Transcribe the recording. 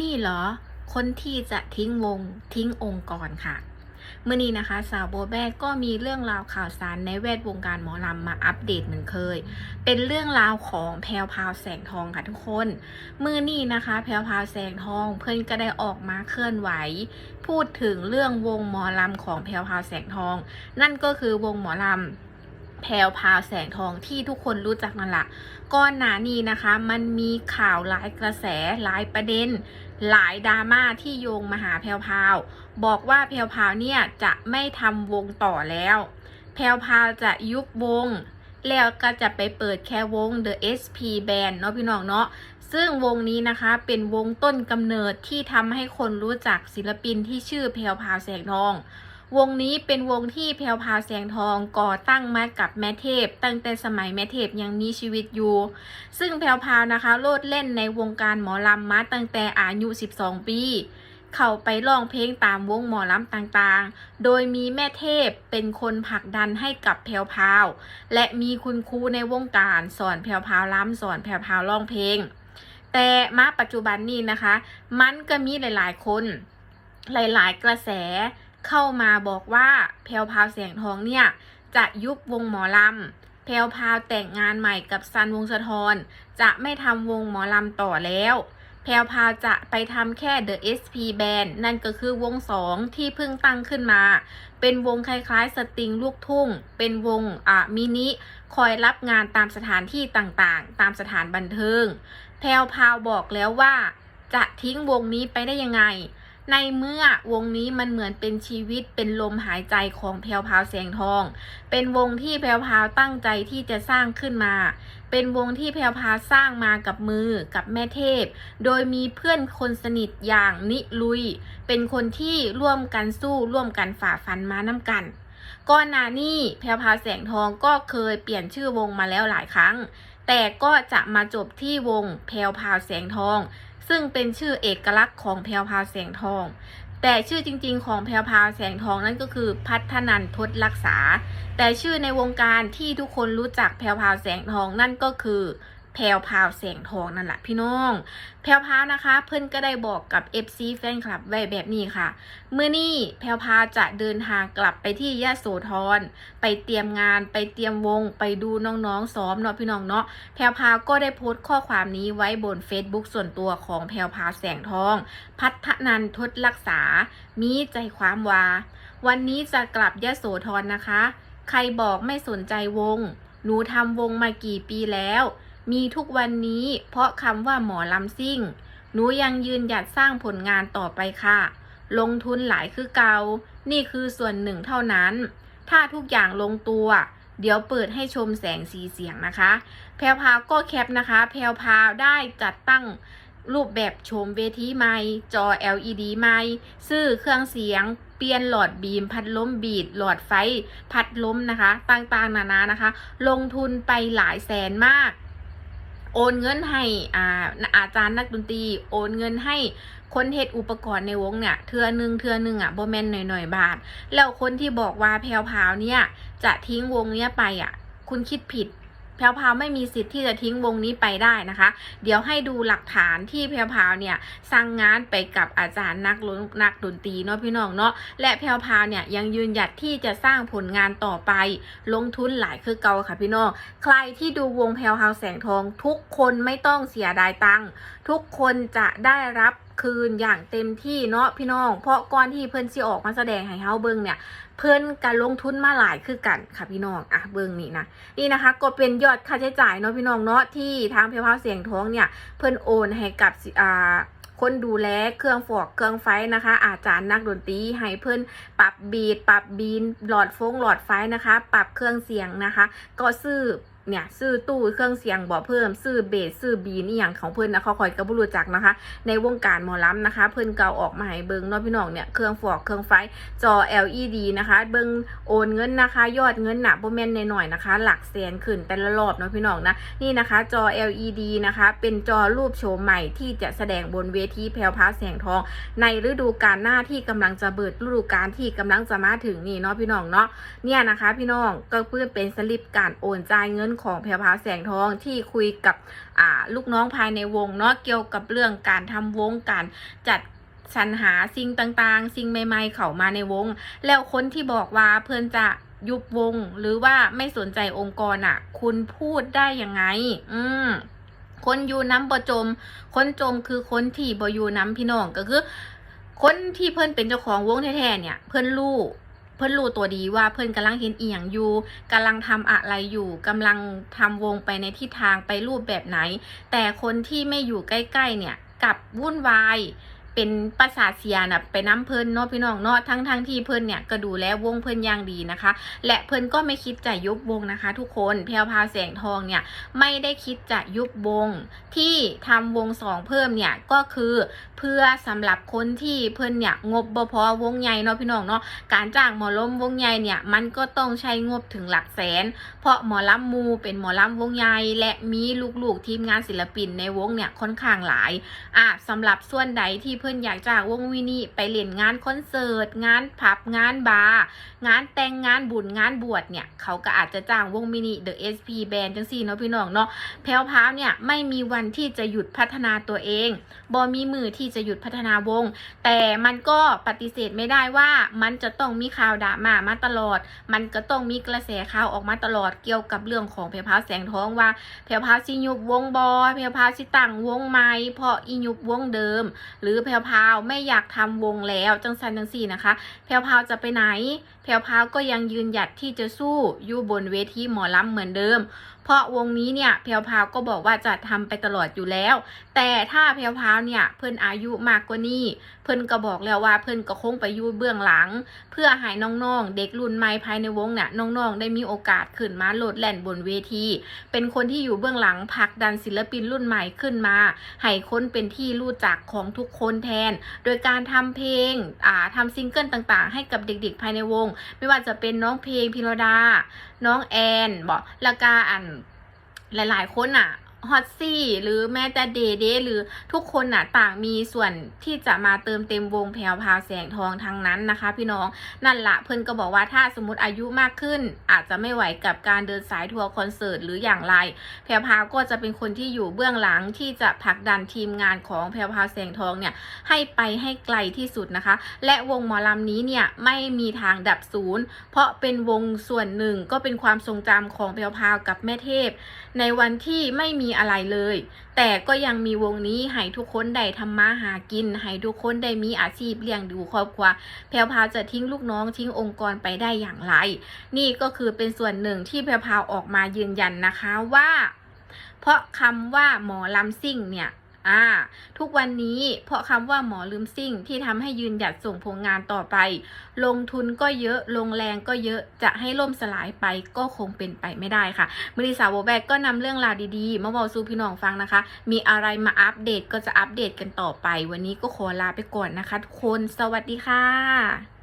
นี่เหรอ คนที่จะทิ้งวงทิ้งองค์กรค่ะเมื่อนี้นะคะสาวโบแบกก็มีเรื่องราวข่าวสารในแวดวงการหมอลำมาอัปเดตเหมือนเคย เป็นเรื่องราวของแพรวพาวแสงทองค่ะทุกคนเมื่อนี้นะคะ แพรวพาวแสงทองเพื่อนก็ได้ออกมาเคลื่อนไหว พูดถึงเรื่องวงหมอลำของแพรวพาวแสงทอง นั่นก็คือวงหมอลำ แพรวพาวแสงทองที่ทุกคนรู้จักนั่นแหละก่อนหน้านี้นะคะ มันมีข่าวหลายกระแสหลายประเด็น หลายดราม่าที่โยงมาหาแพรวพาวบอกว่าแพรวพาวเนี่ยจะไม่ทำวงต่อแล้ว แพรวพาวจะยุบวง แล้วก็จะไปเปิดแค่วง The SP Band เนาะพี่น้องเนาะซึ่งวงนี้นะคะเป็นวงต้นกำเนิดที่ทำให้คนรู้จักศิลปินที่ชื่อแพรวพาวแสงทอง วงนี้เป็นวงที่แพรวพาวแสงทองก่อตั้งมากับแม่เทพ ตั้งแต่สมัยแม่เทพยังมีชีวิตอยู่ ซึ่งแพรวพาวนะคะโลดเล่นในวงการหมอลำมาตั้งแต่อายุ 12 ปี เข้าไปร้องเพลงตามวงหมอลำต่างๆ โดยมีแม่เทพเป็นคนผลักดันให้กับแพรวพาว และมีคุณครูในวงการสอนแพรวพาวล้ำสอนแพรวพาวร้องเพลง แต่มาปัจจุบันนี้นะคะ มันก็มีหลายๆคน หลายๆกระแส เข้ามาบอกว่าแพรวพาวแสงทองเนี่ย จะยุบวงหมอลำแพรวพาวแต่งงานใหม่กับซันวงสะทอนจะไม่ทำวงหมอลำต่อแล้วแพรวพาวจะไปทำแค่ The SP Band นั่นก็คือวงสองที่เพิ่งตั้งขึ้นมา เป็นวงคล้ายๆ สตริงลูกทุ่ง เป็นวงอะมินิคอยรับงานตามสถานที่ต่างๆ ตามสถานบันเทิง แพรวพาวบอกแล้วว่า จะทิ้งวงนี้ไปได้ยังไง ในเมื่อวงนี้มันเหมือนเป็นชีวิตเป็นลมหายใจของแพรวพาวแสงทอง เป็นวงที่แพรวพาวตั้งใจที่จะสร้างขึ้นมา เป็นวงที่แพรวพาวสร้างมากับมือกับแม่เทพ โดยมีเพื่อนคนสนิทอย่างนิลุย เป็นคนที่ร่วมกันสู้ร่วมกันฝ่าฟันมาน้ำกันก่อนหน้านี้แพรวพาวแสงทองก็เคยเปลี่ยนชื่อวงมาแล้วหลายครั้ง แต่ก็จะมาจบที่วงแพรวพาวแสงทอง ซึ่งเป็นชื่อเอกลักษณ์ของแพรวพาวแสงทอง แต่ชื่อจริง ๆ ของแพรวพาวแสงทองนั่นก็คือพัฒนันทศรักษา แต่ชื่อในวงการที่ทุกคนรู้จักแพรวพาวแสงทองนั่นก็คือ แพรวพาวแสงทองนั่นแหละพี่น้อง แพรวพาวนะคะ เพื่อนก็ได้บอกกับ FC แฟนคลับไว้แบบนี้ค่ะ เมื่อนี้แพรวพาวจะเดินทางกลับไปที่ยะโสธรไปเตรียมงานไปเตรียมวง ไปดูน้องๆซ้อมเนาะพี่น้องเนาะแพรวพาวก็ได้โพสต์ข้อความนี้ไว้บน Facebook ส่วนตัวของแพรวพาวแสงทอง พัฒนันทศรักษา มีใจความว่า วันนี้จะกลับยะโสธรนะคะ ใครบอกไม่สนใจวง หนูทำวงมากี่ปีแล้ว มีทุกวันนี้ เพราะคำว่าหมอลำซิ่ง หนูยังยืนหยัดสร้างผลงานต่อไปค่ะ ลงทุนหลายคือเกา นี่คือส่วนหนึ่งเท่านั้น ถ้าทุกอย่างลงตัว เดี๋ยวเปิดให้ชมแสงสีเสียงนะคะ แพรวพาวก็แคปนะคะ แพรวพาวได้จัดตั้งรูปแบบชมเวทีใหม่ จอ LED ใหม่ ซื้อเครื่องเสียง เปลี่ยนหลอดบีม พัดลมบีด หลอดไฟ พัดลมนะคะ ต่างๆ นานานะคะ ลงทุนไปหลายแสนมาก โอนเงินให้อ่าอาจารย์นักดนตรี โอนเงินให้คนเฮ็ดอุปกรณ์ในวงเนี่ยเทือหนึ่งเทือหนึ่งอะโบแมนหน่อยๆบาท แล้วคนที่บอกว่าแพลวพาวเนี่ย จะทิ้งวงเนี้ยไปอะ คุณคิดผิด แพรวพาวไม่มีสิทธิ์ที่จะทิ้งวงนี้ไปได้นะคะ เดี๋ยวให้ดูหลักฐานที่แพรวพาวเนี่ยสั่งงานไปกับอาจารย์นักลนนักดนตรีเนาะพี่น้องเนาะและแพรวพาวเนี่ยยังยืนหยัดที่จะสร้างผลงานต่อไป ลงทุนหลายคือเก่าค่ะพี่น้องใครที่ดูวงแพรวพาวแสงทอง ทุกคนไม่ต้องเสียดายตังค์ทุกคนจะได้รับ คืนอย่างเต็มที่เนาะพี่น้อง เพราะก่อนที่เพิ่นสิออกมาแสดงให้เฮาเบิ่งเนี่ย เพิ่นการลงทุนมาหลายคือกันค่ะพี่น้องอะเบิ่งนี่นะนี่นะคะ ก็เป็นยอดค่าใช้จ่ายเนาะพี่น้องเนาะที่ทางแพรวพาเสียงท้องเนี่ยเพิ่นโอนให้กับอ่าคนดูแลเครื่องฟอกเครื่องไฟนะคะ อาจารย์นักดนตรีให้เพื่อนปรับบีดปรับบีนหลอดฟงหลอดไฟนะคะ ปรับเครื่องเสียงนะคะ ก็ซื้อ เนี่ยซื้อตู้เครื่องเสียงบ่เพิ่มซื้อเบสซื้อบีนี่อย่างของเพื่อนนะเขาคอยกระบุรู้จักนะคะ ในวงการหมอลำนะคะ เพื่อนเก่าออกมาให้เบิงเนาะพี่น้องเนี่ยเครื่องฟอกเครื่องไฟจอ LED นะคะ เบิงโอนเงินนะคะ ยอดเงินหนักบ่แม่นหน่อยนะคะ หลักแสนขึ้นแต่ละรอบเนาะพี่น้องนะนี่นะคะจอ LED นะคะ เป็นจอรูปโฉมใหม่ที่จะแสดงบนเวทีแพรวพาแสงทอง ในฤดูกาลหน้าที่กำลังจะเบิดฤดูกาลที่กำลังจะมาถึงนี่เนาะพี่น้องเนาะเนี่ยนะคะ พี่น้องก็เพื่อเป็นสลิปการโอนจ่ายเงินของแพรพราวแสงทองที่คุยกับอ่าลูกน้องภายในวงเนาะเกี่ยวกับเรื่องการทำวงการจัดสรรหาสิ่งต่างๆ สิ่งใหม่ ๆ เข้ามาในวง แล้วคนที่บอกว่าเพื่อนจะยุบวงหรือว่าไม่สนใจองค์กรอะ คุณพูดได้ยังไง อืมคนอยู่น้ำบ่จม คนจมคือคนที่บ่อยู่น้ำพี่น้องก็คือ คนที่เพิ่อนเป็นเจ้าของวงแท้ๆเนี่ย เพิ่อนรู้ เพื่อนรู้ตัวดีว่าเพื่อนกำลังเห็นอีหยังอยู่กำลังทำอะไรอยู่กำลังทำวงไปในทิศทางไปรูปแบบไหน แต่คนที่ไม่อยู่ใกล้ๆเนี่ยกลับวุ่นวาย เป็นประสาทเสียนะไปน้ำเพิ่นเนาะพี่น้องเนาะทั้งทั้งที่เพิ่นเนี่ยก็ดูแลวงเพิ่นอย่างดีนะคะ และเพิ่นก็ไม่คิดจะยุบวงนะคะ ทุกคนแพรวพราวแสงทองเนี่ยไม่ได้คิดจะยุบวงที่ทำวงสองเพิ่มเนี่ยก็คือเพื่อสำหรับคนที่เพิ่นเนี่ยงบบ่พอวงใหญ่เนาะพี่น้องเนาะการจ้างหมอลำวงใหญ่เนี่ยมันก็ต้องใช้งบถึงหลักแสน เพราะหมอลำมูเป็นหมอลำวงใหญ่และมีลูกๆทีมงานศิลปินในวงเนี่ยค่อนข้างหลายอะสำหรับส่วนใดที่เพื่อนอยากจ้างวงวินี่ไปเล่นงานคอนเสิร์ตงานผับงานบาร์งานแต่งงานบุญงานบวชเนี่ย เขาก็อาจจะจ้างวงมินิ The SP Band จังสี่เนาะพี่น้องเนาะแพลวพาวเนี่ยไม่มีวันที่จะหยุดพัฒนาตัวเองบอมีมือที่จะหยุดพัฒนาวง แต่มันก็ปฏิเสธไม่ได้ว่ามันจะต้องมีข่าวด่ามามาตลอด มันก็ต้องมีกระแสข่าวออกมาตลอดเกี่ยวกับเรื่องของแพลวพาวแสงทองว่าแพรวพาวสิยุบวงบอแพรวพาวสิตั้งวงใหม่เพราะอียุบวงเดิม หรือแพรวพาวไม่อยากทำวงแล้วจังสันจังสี่นะคะ แพวพาวจะไปไหน แพวพาวก็ยังยืนหยัดที่จะสู้อยู่บนเวทีหมอลำเหมือนเดิม เพราะวงนี้เนี่ยแพรวพราวก็บอกว่าจะทำไปตลอดอยู่แล้ว แต่ถ้าแพรวพราวเนี่ยเพิ่นอายุมากกว่านี้ เพิ่นก็บอกแล้วว่าเพิ่นก็คงไปยู่เบื้องหลัง เพื่อให้น้องๆ เด็กรุ่นใหม่ภายในวงเนี่ยน้องๆ ได้มีโอกาสขึ้นมาโลดแล่นบนเวที เป็นคนที่อยู่เบื้องหลังผลักดันศิลปินรุ่นใหม่ขึ้นมาให้คนเป็นที่รู้จักของทุกคนแทน โดยการทำเพลงอ่าทำซิงเกิลต่างๆ ให้กับเด็กๆภายในวง ไม่ว่าจะเป็นน้องเพลงพิรดาน้องแอนบอกละกาอันหลาย ๆ คนอะ ฮอตซี่หรือแม้แต่เดเดหรือทุกคนน่ะต่างมีส่วนที่จะมาเติมเต็มวงแพรวพาวแสงทองทั้งนั้นนะคะ พี่น้องนั่นละเพิ่นก็บอกว่าถ้าสมมติอายุมากขึ้น อาจจะไม่ไหวกับการเดินสายทัวร์คอนเสิร์ตหรืออย่างไร แพรวพาวก็จะเป็นคนที่อยู่เบื้องหลังที่จะผลักดันทีมงานของแพรวพาวแสงทองเนี่ยให้ไปให้ไกลที่สุดนะคะ และวงหมอลำนี้เนี่ยไม่มีทางดับศูนย์เพราะเป็นวงส่วนหนึ่งก็เป็นความทรงจำของแพรวพาวกับแม่เทพ ในวันที่ไม่มีีอะไรเลย แต่ก็ยังมีวงนี้ให้ทุกคนได้ทำมาหากินให้ทุกคนได้มีอาชีพเลี้ยงดูครอบครัวแพรวพาจะทิ้งลูกน้องทิ้งองค์กรไปได้อย่างไร นี่ก็คือเป็นส่วนหนึ่งที่แพรวพาออกมายืนยันนะคะว่า เพราะคำว่าหมอลำซิ่งเนี่ย อ่า ทุกวันนี้เพราะคำว่าหมอลืมซิ่งที่ทำให้ยืนหยัดส่งผลงานต่อไป ลงทุนก็เยอะ ลงแรงก็เยอะ จะให้ล่มสลายไปก็คงเป็นไปไม่ได้ค่ะบริษัทโวแบกก็นำเรื่องราวดีๆ มาบอกสู่พี่น้องฟังนะคะ มีอะไรมาอัปเดตก็จะอัปเดตกันต่อไป วันนี้ก็ขอลาไปก่อนนะคะทุกคน สวัสดีค่ะ